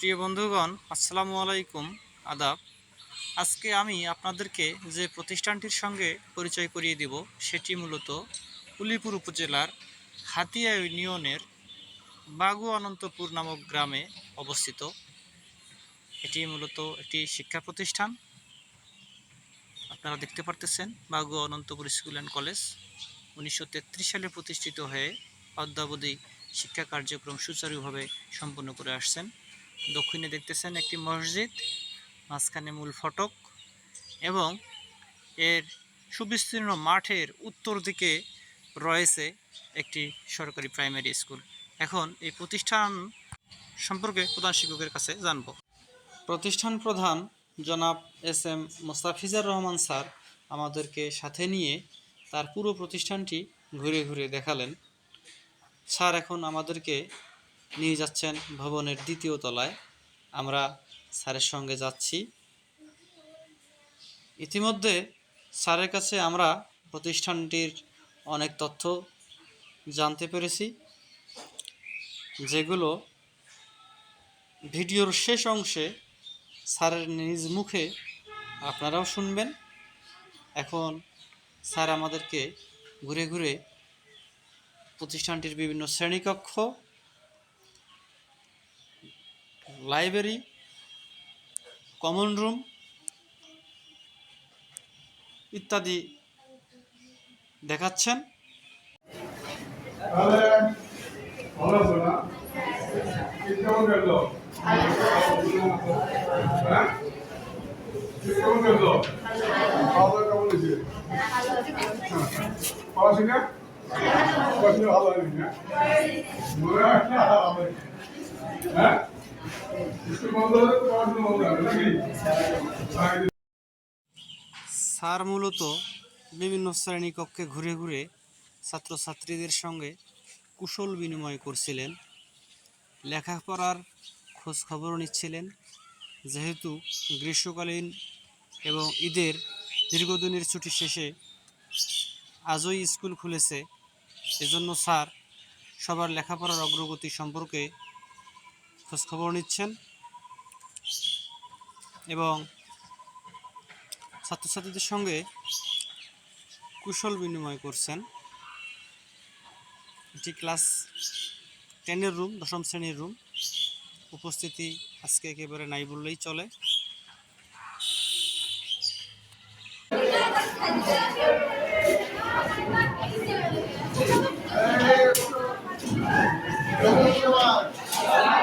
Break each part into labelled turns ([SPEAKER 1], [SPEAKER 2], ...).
[SPEAKER 1] প্রিয় বন্ধুগণ, আসসালামু আলাইকুম। আদাব। আজকে আমি আপনাদেরকে যে প্রতিষ্ঠানটির সঙ্গে পরিচয় করিয়ে দেব, সেটি মূলত উলিপুর উপজেলার হাতিয়া ইউনিয়নের বাগু অনন্তপুর নামক গ্রামে অবস্থিত। এটি মূলত একটি শিক্ষা প্রতিষ্ঠান। আপনারা দেখতে পারতেছেন Bagu Anantapur school and college উনিশশো তেত্রিশ সালে প্রতিষ্ঠিত হয়ে অদ্যাবধি শিক্ষা কার্যক্রম সুচারুভাবে সম্পন্ন করে আসছেন। দক্ষিণে দেখতেছেন একটি মসজিদ, মাঝখানে মূল ফটক এবং এর সুবিস্তীর্ণ মাঠের উত্তর দিকে রয়েছে একটি সরকারি প্রাইমারি স্কুল। এখন এই প্রতিষ্ঠান সম্পর্কে প্রধান শিক্ষকের কাছে জানব। প্রতিষ্ঠান প্রধান জনাব S M Mostafizar Rahman sir আমাদেরকে সাথে নিয়ে তার পুরো প্রতিষ্ঠানটি ঘুরে ঘুরে দেখালেন। স্যার এখন আমাদেরকে নিয়ে যাচ্ছেন ভবনের দ্বিতীয় তলায়। আমরা স্যারের সঙ্গে যাচ্ছি। ইতিমধ্যে স্যারের কাছে আমরা প্রতিষ্ঠানটির অনেক তথ্য জানতে পেরেছি, যেগুলো ভিডিওর শেষ অংশে স্যারের নিজ মুখে আপনারাও শুনবেন। এখন স্যার আমাদেরকে ঘুরে ঘুরে প্রতিষ্ঠানটির বিভিন্ন শ্রেণীকক্ষ লাইব্রেরি কমন রুম ইত্যাদি দেখাচ্ছেন।
[SPEAKER 2] হয়?
[SPEAKER 1] স্যার মূলত বিভিন্ন শ্রেণীকক্ষে ঘুরে ঘুরে ছাত্রছাত্রীদের সঙ্গে কুশল বিনিময় করছিলেন। লেখাপড়ার খোঁজ খবর নিচ্ছিলেন। যেহেতু গ্রীষ্মকালীন এবং ঈদের দীর্ঘদিনের ছুটি শেষে আজই স্কুল খুলেছে, এজন্য স্যার সবার লেখাপড়ার অগ্রগতি সম্পর্কে খোঁজখবর নিচ্ছেন এবং ছাত্রছাত্রীদের সঙ্গে কুশল বিনিময় করছেন। এটি ক্লাস টেনের রুম, দশম শ্রেণির রুম। উপস্থিতি আজকে একেবারে নাই বললেই চলে।
[SPEAKER 2] হ্যাঁ কেমন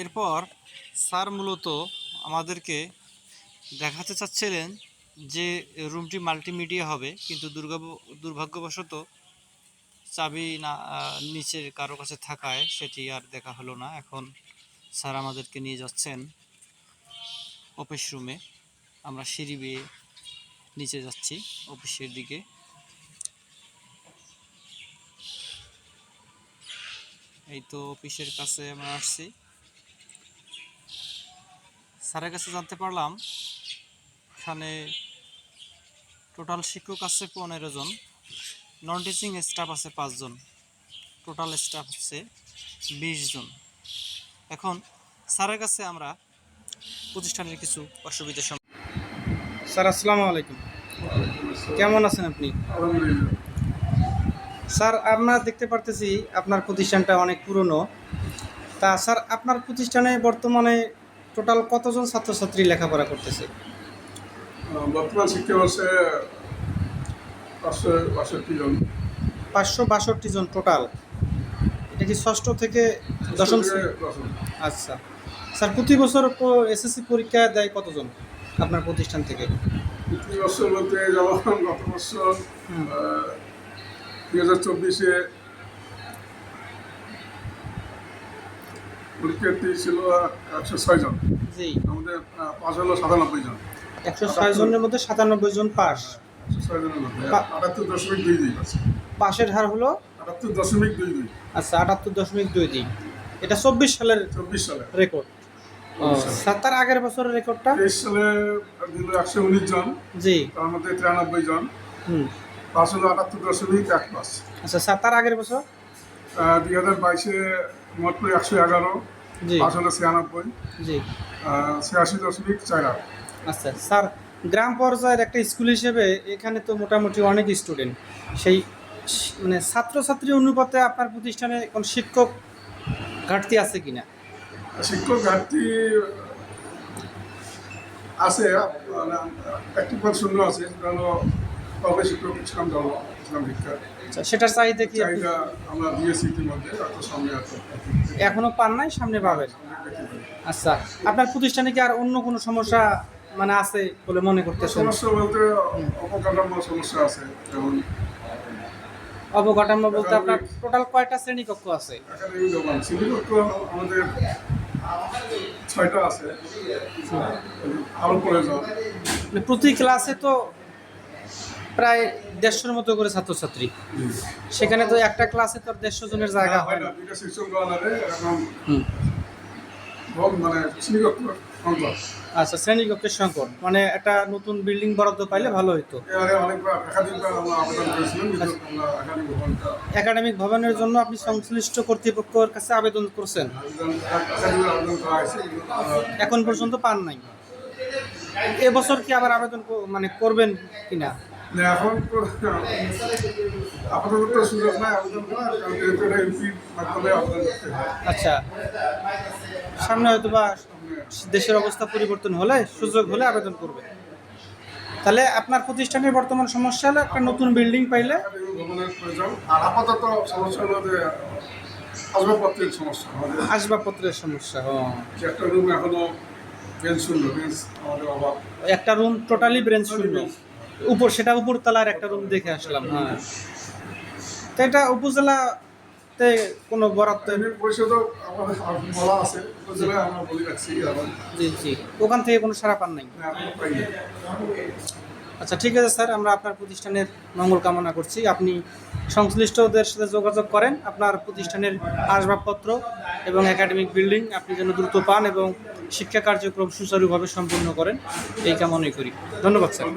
[SPEAKER 1] এরপর স্যার মূলত আমাদেরকে দেখাতে চাচ্ছিলেন যে রুমটি মাল্টিমিডিয়া হবে, কিন্তু দুর্গা দুর্ভাগ্যবশত চাবি না নিচের কারও কাছে থাকায় সেটি আর দেখা হলো না। এখন স্যার আমাদেরকে নিয়ে যাচ্ছেন অফিস রুমে। আমরা সিঁড়ি বেয়ে নিচে যাচ্ছি অফিসের দিকে। এই তো অফিসের কাছে আমরা আসছি। স্যারের কাছে জানতে পারলাম, এখানে টোটাল শিক্ষক আছে পনেরো জন নন টিচিং স্টাফ আছে পাঁচজন টোটাল স্টাফ হচ্ছে বিশ জন। এখন স্যারের কাছে আমরা প্রতিষ্ঠানের কিছু অসুবিধা সম স্যার, আসসালামু আলাইকুম। কেমন আছেন আপনি? স্যার, আমরা দেখতে পারতেছি আপনার প্রতিষ্ঠানটা অনেক পুরনো। তা, স্যার, আপনার প্রতিষ্ঠানে বর্তমানে টোটাল কতজন ছাত্রছাত্রী লেখাপড়া করতেছে?
[SPEAKER 2] বর্তমান শিক্ষাবর্ষে পাঁচশো বাষট্টি জন।
[SPEAKER 1] পাঁচশো বাষট্টি জন টোটাল? এটা কি ষষ্ঠ থেকে দশম আচ্ছা। স্যার প্রতি বছর এসএসসি পরীক্ষা দেয় কতজন আপনার প্রতিষ্ঠান থেকে?
[SPEAKER 2] প্রতি বছর বলতে যেমন গত বছর। দুই হাজার চব্বিশে পরীক্ষার্থী ছিল একশো ছয় জন।
[SPEAKER 3] জি।
[SPEAKER 2] আমাদের পাস হলো সাতানব্বই জন।
[SPEAKER 3] একশো ছয় জনের মধ্যে সাতানব্বই জন পাস
[SPEAKER 2] ছয় জনের মধ্যে। আটাত্তর দশমিক দুই দুই
[SPEAKER 3] পাশের হার হলো?
[SPEAKER 2] আটাত্তর দশমিক দুই দুই।
[SPEAKER 3] আচ্ছা আটাত্তর দশমিক দুই তিন এটা চব্বিশ সালের
[SPEAKER 2] চব্বিশ সালে।
[SPEAKER 3] রেকর্ড। তার আগের বছরের রেকর্ডটা?
[SPEAKER 2] তেইশ সালে দিল একশো উনিশ জন।
[SPEAKER 3] জি।
[SPEAKER 2] তার মধ্যে তিরানব্বই জন।
[SPEAKER 3] হুম।
[SPEAKER 2] পাস হলো আটাত্তর দশমিক এক পাঁচ
[SPEAKER 3] আচ্ছা তার আগের বছর?
[SPEAKER 2] দুই হাজার বাইশে মোট করে একশো এগারো। পাস হলো ছিয়ানব্বই।
[SPEAKER 3] জি।
[SPEAKER 2] ছিয়াশি দশমিক চার
[SPEAKER 3] আচ্ছা স্যার গ্রাম পর্যায়ের একটা স্কুল হিসেবে এখানে তো মোটামুটি অনেক স্টুডেন্ট। সেই মানে ছাত্রছাত্রী অনুপাতে আপনার প্রতিষ্ঠানে কোন শিক্ষক ঘাটতি আছে কিনা?
[SPEAKER 2] শিক্ষক ঘাটতি আছে মানে একটি পদ শূন্য আছে হলো কবে শিক্ষক ইসলাম ধর্ম ইসলাম
[SPEAKER 3] আচ্ছা সেটার চাহিদা কি
[SPEAKER 2] চাহিদা আমরা দিয়েছি ইতিমধ্যে এত সামনে আছে
[SPEAKER 3] এখনও পান নাই সামনে পাবেন? আচ্ছা আপনার প্রতিষ্ঠানে কি আর অন্য কোনো সমস্যা মানে আছে বলে মনে করতে
[SPEAKER 2] সমস্যা বলতে অপকাঠামো সমস্যা আছে যেমন
[SPEAKER 3] অবকাঠামো বলতে আপনার টোটাল কয়টা শ্রেণি কক্ষ আছে
[SPEAKER 2] শ্রেণীকক্ষ আমাদের ছয়টা আছে। প্রয়োজন।
[SPEAKER 3] মানে প্রতি ক্লাসে তো প্রায় দেড়শোর মতো করে ছাত্রছাত্রী। সেখানে তো একটা ক্লাসে তো দেড়শো জনের জায়গা হয়। না
[SPEAKER 2] এখন মানে
[SPEAKER 3] আচ্ছা শ্রেণীকক্ষের সংকট। মানে একটা নতুন বিল্ডিং বরাদ্দ পাইলে ভালো হতো একাডেমিক ভবনের জন্য আপনি সংশ্লিষ্ট কর্তৃপক্ষের কাছে আবেদন করছেন? এখন পর্যন্ত পান নাই। এবছর কি আবার আবেদন মানে করবেন কিনা?
[SPEAKER 2] এখন আপাতত সুযোগ নাই আবেদন করার কারণ ইউপির মাধ্যমে আবেদন করতে হয়
[SPEAKER 3] আচ্ছা। সামনে হয়তো বা দেশের অবস্থা পরিবর্তন হলে সুযোগ হলে আবেদন করবে। তাহলে আপনার প্রতিষ্ঠানের বর্তমান সমস্যা হলে একটা নতুন বিল্ডিং পাইলে?
[SPEAKER 2] আর আপাতত সমস্যা হলো যে আসবাবপত্রের সমস্যা।
[SPEAKER 3] আসবাবপত্রের সমস্যা
[SPEAKER 2] একটা রুম এখনও বেঞ্চ শূন্য বেঞ্চ আমাদের অভাব।
[SPEAKER 3] একটা রুম টোটালি ব্রেঞ্চ শূন্য। উপর সেটা উপর তলার একটা রুম দেখে আসলাম হ্যাঁ। তো এটা উপজেলাতে কোনো বরাদ্দ?
[SPEAKER 2] বলা আছে উপজেলায় আমরা বলে রাখছি
[SPEAKER 3] জি জি। ওখান থেকে কোনো সারা পান নাই? আচ্ছা ঠিক আছে স্যার, আমরা আপনার প্রতিষ্ঠানের মঙ্গল কামনা করছি। আপনি সংশ্লিষ্টদের সাথে যোগাযোগ করেন, আপনার প্রতিষ্ঠানের আসবাবপত্র এবং একাডেমিক বিল্ডিং আপনি যেন দ্রুত পান এবং শিক্ষা কার্যক্রম সুচারুভাবে সম্পূর্ণ করেন, এই কামনাই করি। ধন্যবাদ, স্যার।